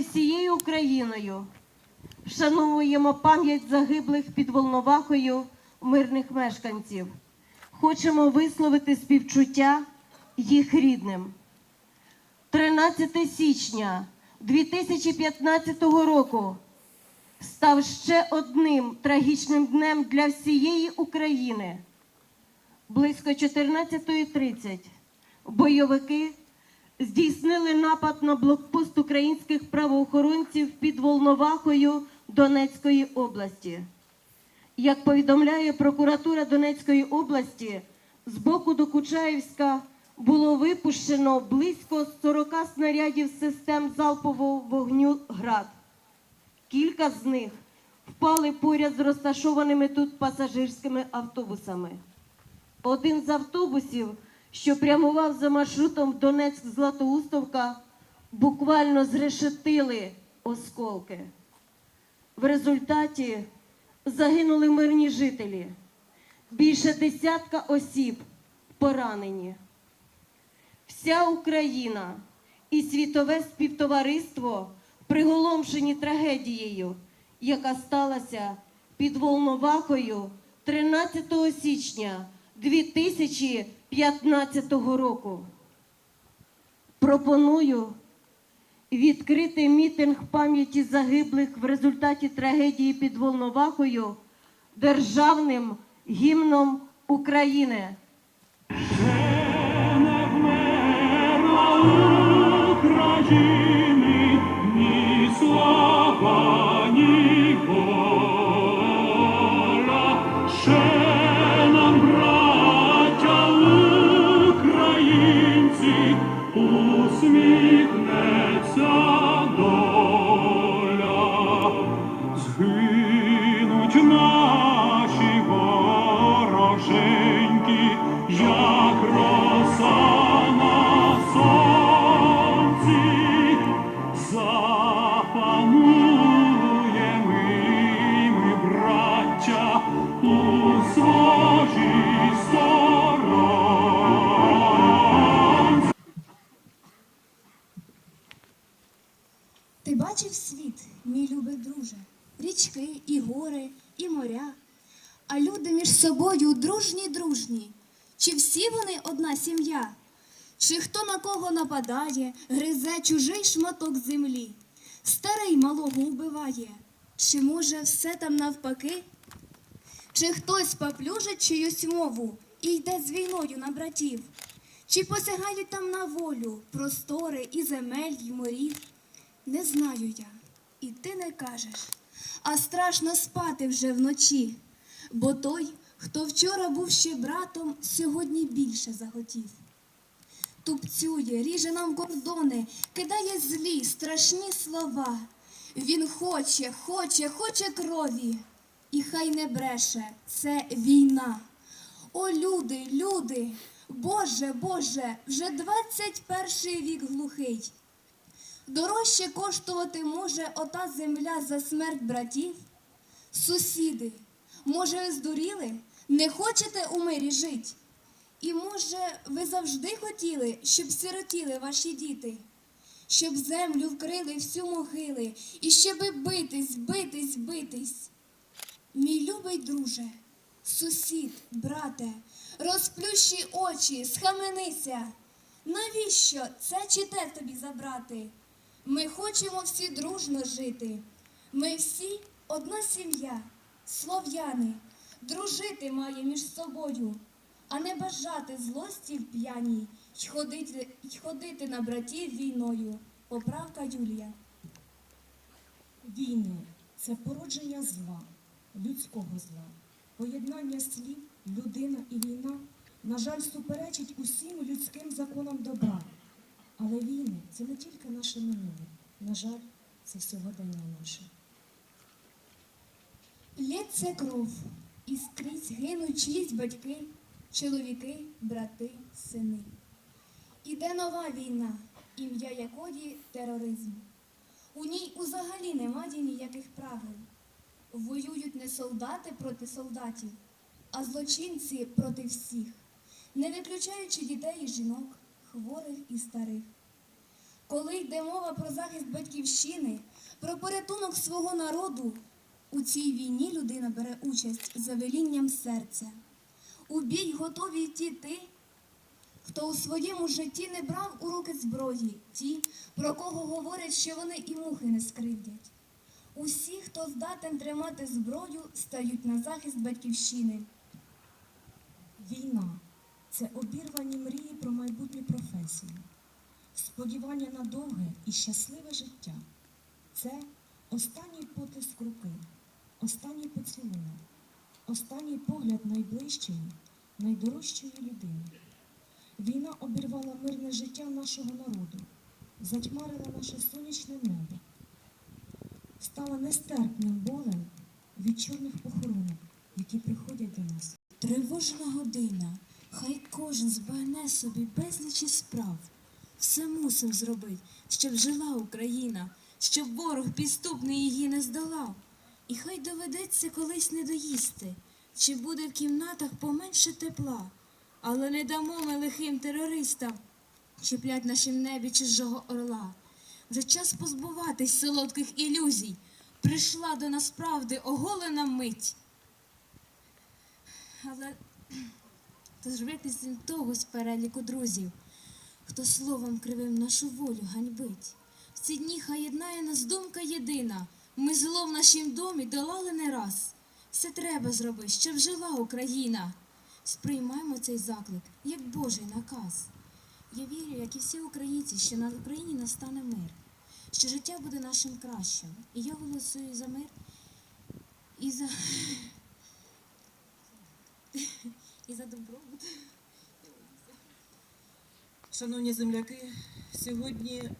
всією Україною вшановуємо пам'ять загиблих під Волновахою мирних мешканців. Хочемо висловити співчуття їх рідним. 13 січня 2015 року став ще одним трагічним днем для всієї України. Близько 14.30 бойовики здійснили напад на блокпост українських правоохоронців під Волновахою Донецької області. Як повідомляє прокуратура Донецької області, з боку Докучаївська було випущено близько 40 снарядів систем залпового вогню ГРАД. Кілька з них впали поряд з розташованими тут пасажирськими автобусами. Один з автобусів, що прямував за маршрутом Донецьк-Златоустовка, буквально зрешетили осколки. В результаті загинули мирні жителі. Більше десятка осіб поранені. Вся Україна і світове співтовариство приголомшені трагедією, яка сталася під Волновахою 13 січня 2015 року. Пропоную відкрити мітинг пам'яті загиблих в результаті трагедії під Волновахою державним гімном України. України бачив світ, мій любий друже, річки і гори, і моря, а люди між собою дружні, дружні. Чи всі вони одна сім'я? Чи хто на кого нападає, гризе чужий шматок землі, старий малого вбиває, чи може все там навпаки? Чи хтось поплюжить чиюсь мову і йде з війною на братів? Чи посягають там на волю простори і земель, і морів? Не знаю я, і ти не кажеш, а страшно спати вже вночі, бо той, хто вчора був ще братом, сьогодні більше захотів. Тупцює, ріже нам кордони, кидає злі, страшні слова. Він хоче, хоче, хоче крові, і хай не бреше, це війна. О, люди, люди, Боже, Боже, вже 21 вік глухий. Дорожче коштувати може ота земля за смерть братів? Сусіди, може, ви здуріли? Не хочете у мирі жить? І може, ви завжди хотіли, щоб сиротіли ваші діти, щоб землю вкрили всю могили, і щоби битись, битись, битись. Мій любий друже, сусід, брате, розплющи очі, схаменися. Навіщо це чи те тобі забрати? Ми хочемо всі дружно жити. Ми всі одна сім'я, слов'яни, дружити має між собою, а не бажати злості в п'яній й ходити, й ходити на братів війною. Поправка Юлія. Війни це породження зла, людського зла. Поєднання слів, людина і війна, на жаль, суперечить усім людським законам добра. Але війни це не тільки наше минуле. На жаль, це сьогодення наше. Лється кров, і скрізь гинуть чиїсь батьки, чоловіки, брати, сини. Іде нова війна, ім'я якої тероризм. У ній узагалі немає ніяких правил. Воюють не солдати проти солдатів, а злочинці проти всіх, не виключаючи дітей і жінок, хворих і старих. Коли йде мова про захист батьківщини, про порятунок свого народу, у цій війні людина бере участь за велінням серця. У бій готові ті, хто у своєму житті не брав у руки зброї, ті, про кого говорять, що вони і мухи не скривдять. Усі, хто здатен тримати зброю, стають на захист батьківщини. Війна це обірвані мрії про майбутню професію, сподівання на довге і щасливе життя. Це останній потиск руки, останній поцілунок, останній погляд найближчої, найдорожчої людини. Війна обірвала мирне життя нашого народу, затьмарила наше сонячне небо, стала нестерпним болем від чорних похоронок, які приходять до нас. Тривожна година, хай кожен збагне собі безлічі справ. Все мусив зробить, щоб жила Україна, щоб ворог підступний її не здолав. І хай доведеться колись не доїсти, чи буде в кімнатах поменше тепла, але не дамо ми лихим терористам чіплять нашім небі чужого орла. Вже час позбуватись солодких ілюзій. Прийшла до нас правди оголена мить. Але то зробити з того з переліку друзів, хто словом кривим нашу волю ганьбить. В ці дні хай єднає нас думка єдина. Ми зло в нашім домі долали не раз. Все треба зробити, щоб жила Україна. Сприймаємо цей заклик як Божий наказ. Я вірю, як і всі українці, що на Україні настане мир, що життя буде нашим кращим. І я голосую за мир і за і за добробут. Шановні земляки, сьогодні